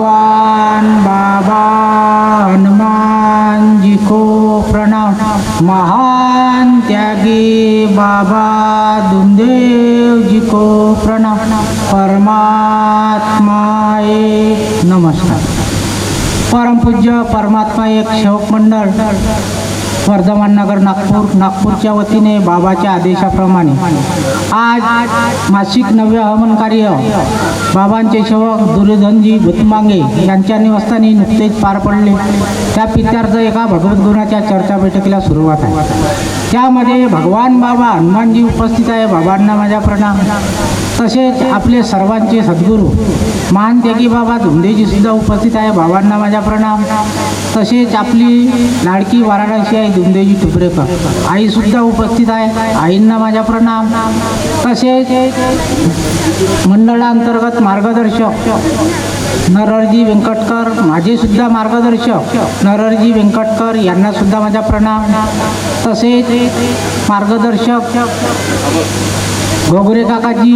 भगवान बाबा हनुमान जी को प्रणाम। महान त्यागी बाबा दुंदेव जी को प्रणाम। परमात्मा एक नमस्कार। परमपूज्य परमात्मा एक सेवक मंडळ वर्धमान नगर नागपूर नागपूरच्या वतीने बाबाच्या आदेशाप्रमाणे. आज मासिक नव्य हवामान कार्य. बाबांचे सेवक दुर्योधनजी भूतमांगे यांच्या निवासस्थानी नुकतेच पार पडले. त्या पित्यार्थ एका भगवद्गुणाच्या चर्चा बैठकीला सुरुवात आहे. त्यामध्ये भगवान बाबा हनुमानजी उपस्थित आहे. बाबांना माझा प्रणाम. तसेच आपले सर्वांचे सद्गुरू महान त्यागी बाबा धुंदेजी सुद्धा उपस्थित आहे. बाबांना माझा प्रणाम. तसेच आपली लाडकी वाराणसी आहे धुंदेजी टुपरेकर आई सुद्धा उपस्थित आहे. आईंना माझा प्रणाम. तसेच मंडळांतर्गत मार्गदर्शक नरहरजी व्यंकटकर माझे सुद्धा मार्गदर्शक नरहरजी व्यंकटकर यांना सुद्धा माझा प्रणाम. तसेच मार्गदर्शक गोगरे काकाजी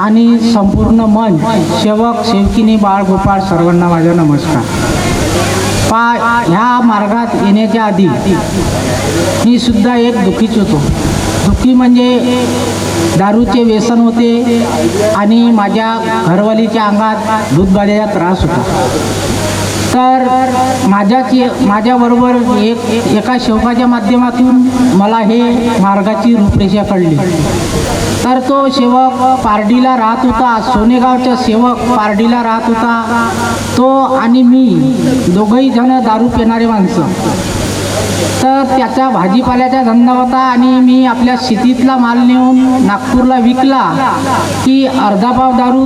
आणि संपूर्ण मन सेवक सेवकिनी बाळ गोपाळ सर्वांना माझा नमस्कार. पा ह्या मार्गात येण्याच्या आधी मी सुद्धा एक दुःखीच होतो. दुःखी म्हणजे दारूचे व्यसन होते आणि माझ्या घरवालीच्या अंगात दूधबाधेचा त्रास होता. तर माझ्याची माझ्याबरोबर एक एका शेवकाच्या माध्यमातून मला हे मार्गाची रूपरेषा कळली. तर तो सेवक पारडीला राहत होता सोनेगावचा सेवक पारडीला राहत होता. तो आणि मी दोघंही जण दारू पिणारे माणसं. तर त्याचा भाजीपाल्याचा धंदा होता आणि मी आपल्या शेतीतला माल नेऊन नागपूरला विकला की अर्धा पाव दारू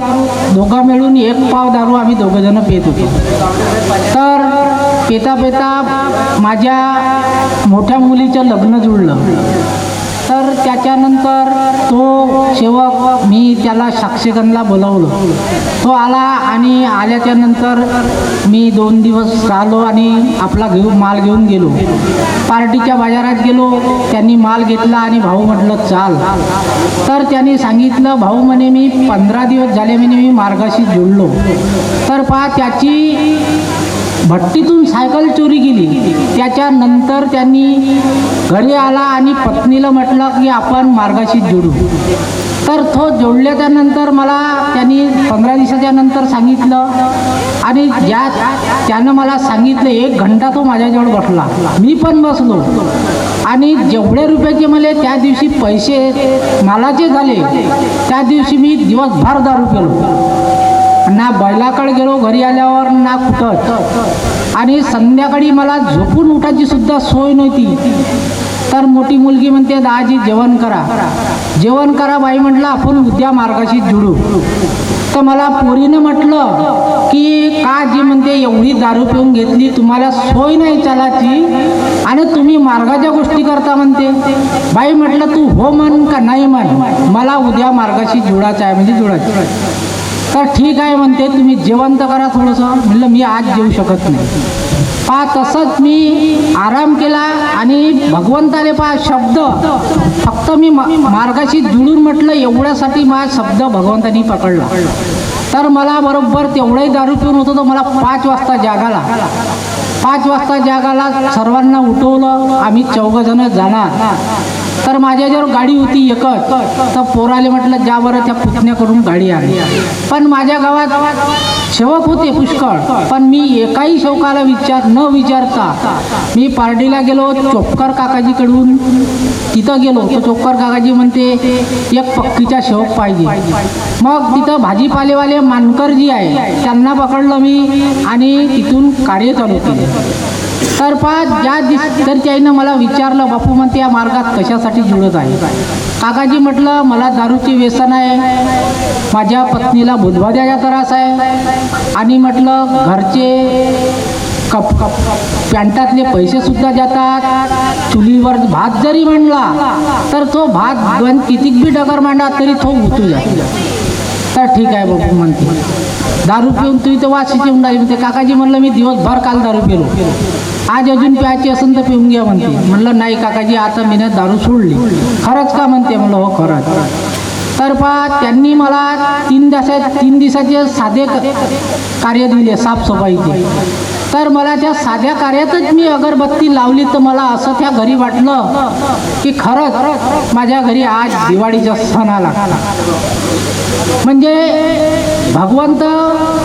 दोघं मिळून एक पाव दारू आम्ही दोघंजणं पेत होतो. तर पेता पेता माझ्या मोठ्या मुलीचं लग्न जुळलं. तर त्याच्यानंतर तो सेवक मी त्याला साक्षीगणला बोलावलं. तो आला आणि आल्याच्यानंतर मी दोन दिवस राहिलो आणि आपला घेऊन माल घेऊन गेलो. पार्टीच्या बाजारात गेलो त्यांनी माल घेतला आणि भाऊ म्हटलं चाल. तर त्यांनी सांगितलं भाऊ म्हणे मी पंधरा दिवस झाले म्हणे मी मार्गाशी जुळलो. तर पहा त्याची भट्टीतून सायकल चोरी केली. त्याच्यानंतर त्यांनी घरी आला आणि पत्नीला म्हटलं की आपण मार्गाशी जोडू. तर तो जोडल्याच्या नंतर मला त्यांनी पंधरा दिवसाच्या नंतर सांगितलं आणि ज्या त्यानं मला सांगितलं एक घंटा तो माझ्याजवळ बसला. मी पण बसलो. आणि जेवढे रुपयाचे मला त्या दिवशी पैसे मालाचे झाले त्या दिवशी मी दिवसभर दारू केलो बैलाकडे गेलो घरी आल्यावर ना कुठंच आणि संध्याकाळी मला झोपून उठायची सुद्धा सोय नव्हती. तर मोठी मुलगी म्हणते दाजी जेवण करा. जेवण करा बाई म्हटलं आपण उद्या मार्गाशी जुडू तर मला पोरीनं म्हटलं की का जी म्हणते एवढी दारू पिऊन घेतली तुम्हाला सोय नाही चालाची आणि तुम्ही मार्गाच्या गोष्टी करता म्हणते. बाई म्हटलं तू हो म्हण का नाही म्हण? मला उद्या मार्गाशी जुळायचं आहे म्हणजे जुळायचं. तर ठीक आहे म्हणते तुम्ही जेवण तर करा थोडंसं. म्हणलं मी आज जेवू शकत नाही. पा तसंच मी आराम केला आणि भगवंताने पा शब्द. फक्त मी मार्गाशी जुळून म्हटलं एवढ्यासाठी माझा शब्द भगवंतानी पकडला. तर मला बरोबर तेवढंही दारू पिऊन होतं तर मला पाच वाजता जागाला. पाच वाजता जागाला सर्वांना उठवलं आम्ही चौघजणं जाणार. तर माझ्याजवळ गाडी होती एकच तर पोराले म्हटलं ज्या बरं त्या पुतण्याकडून गाडी आली पण माझ्या गावात सेवक होते पुष्कळ पण मी एकाही सेवकाला विचार न विचारता मी पार्टीला गेलो चोपकर काकाजीकडून तिथं गेलो. तो चोपकर काकाजी म्हणते एक पक्कीचा सेवक पाहिजे. मग तिथं भाजीपालेवाले मानकरजी आहे त्यांना पकडलं मी आणि तिथून कार्य चालू केले तर पा ज्या दिस तर त्याईनं मला विचारलं बापू म्हणते या मार्गात कशासाठी जुळत आहे? काकाजी म्हटलं मला दारूची व्यसन आहे. माझ्या पत्नीला बुधवाद्याचा त्रास आहे. आणि म्हटलं घरचे कप कप पॅन्टातले पैसेसुद्धा जातात. चुलीवर भात जरी मांडला तर तो भात दोन कितीक बी डगर मांडा तरी तो उतू जातो. तर ठीक आहे बाबू म्हणते. दारू पिऊन तू वाशी वाशीची राहिली म्हणते काकाजी म्हणलं मी दिवसभर काल दारू पिलो. आज अजून प्यायची असेल तर पिऊन घ्या म्हणते. म्हणलं नाही काकाजी आता मी दारू सोडली. खरंच का? म्हणते. म्हणलं हो खरंच. तर पहा त्यांनी मला तीन दिवसा तीन दिवसाचे साधे कार्य दिले साफसफाईचे. तर मला त्या साध्या कार्यातच मी अगरबत्ती लावली तर मला असं त्या घरी वाटलं की खरंच माझ्या घरी आज दिवाळीचा सण आला म्हणजे भगवंत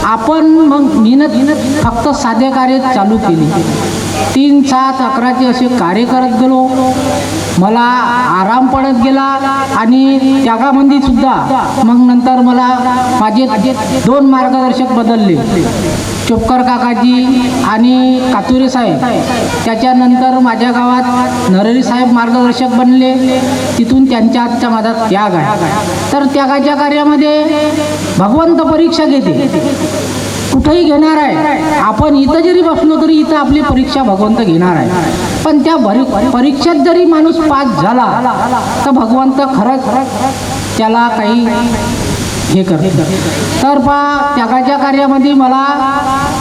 आपण मग मीनत फक्त साधे कार्य चालू केली. तीन सात अकराचे असे कार्य करत गेलो. मला आराम पडत गेला आणि त्यागामध्ये सुद्धा मग नंतर मला माझे दोन मार्गदर्शक बदलले. चोपकर काकाजी आणि कातुरे साहेब. त्याच्यानंतर माझ्या गावात नररी साहेब मार्गदर्शक बनले. तिथून त्यांच्या आजचा माझा त्याग आहे. तर त्यागाच्या कार्यामध्ये भगवंत परीक्षा घेते. कुठंही घेणार आहे आपण इथं जरी बसलो तरी इथं आपली परीक्षा भगवंत घेणार आहे. पण त्या परीक्षेत जरी माणूस पास झाला तर भगवंत खरंच त्याला काही हे करते तर पा त्यागाच्या कार्यामध्ये मला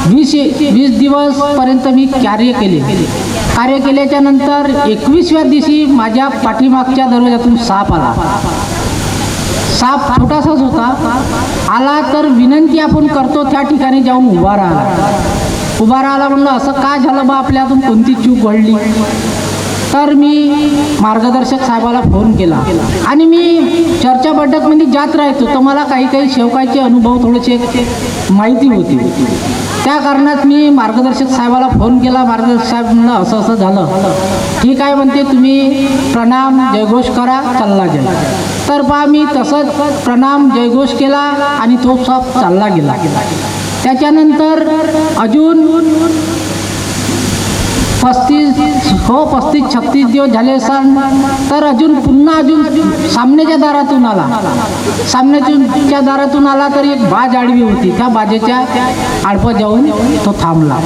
वीस वीस दिवसपर्यंत मी कार्य केले. कार्य केल्याच्यानंतर एकवीसव्या दिवशी माझ्या पाठीमागच्या दरवाजातून साप आला. साप छोटासाच होता. आला तर विनंती आपण करतो त्या ठिकाणी जाऊन उभा राहिला उभा राहिला म्हणलं असं का झालं बा आपल्यातून? कोणती चूक घडली? तर मी मार्गदर्शक साहेबाला फोन केला. आणि मी चर्चा बैठकमध्ये जात राहतो तर मला काही काही शेवकाचे अनुभव थोडेसे माहिती होती. त्या कारणात मी मार्गदर्शक साहेबाला फोन केला. मार्गदर्शक साहेब म्हणलं असं असं झालं. ठीक आहे म्हणते तुम्ही प्रणाम जयघोष करा चालला जाईल तर पहा मी तसंच प्रणाम जयघोष केला आणि तो सब चालला गेला. त्याच्यानंतर अजून पस्तीस हो पस्तीस छत्तीस दिवस झाले सण. तर अजून पुन्हा अजून सामनेच्या दारातून आला. सामन्याच्या दारातून आला तर एक बाज आडवी होती. त्या बाजेच्या आडपं जाऊन तो थांबला.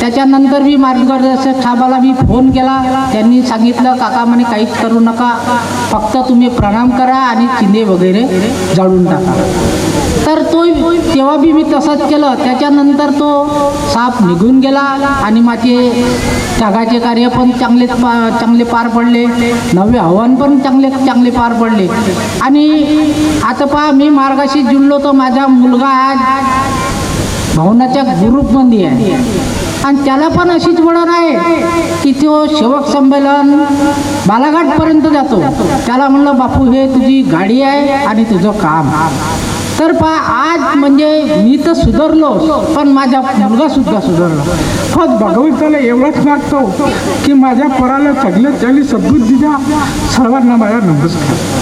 त्याच्यानंतर मी मार्गदर्शक साहेबाला मी फोन केला. त्यांनी सांगितलं काका म्हणे काहीच करू नका. फक्त तुम्ही प्रणाम करा आणि चिंधे वगैरे जाळून टाका. तर तो तेव्हा बी मी तसंच केलं त्याच्यानंतर तो साप निघून गेला आणि माझे त्यागाचे कार्य पण चांगले पा- चांगले पार पडले. नवे हवन पण चांगले चांगले पार पडले. आणि आता पहा मी मार्गाशी जुळलो तर माझा मुलगा आज भावनाच्या ग्रुपमध्ये आहे. आणि त्याला पण अशीच वळण आहे की तो शेवक संमेलन बालाघाटपर्यंत जातो. त्याला म्हणलं बापू हे तुझी गाडी आहे आणि तुझं काम. तर पा आज म्हणजे मी तर सुधारलो पण माझा मुलगा सुद्धा सुधारला. खत भगवंताला एवढंच मागतो की माझ्या पराला चांगल्या चांगली सद्बुद्धी द्या. सर्वांना माझा नमस्कार.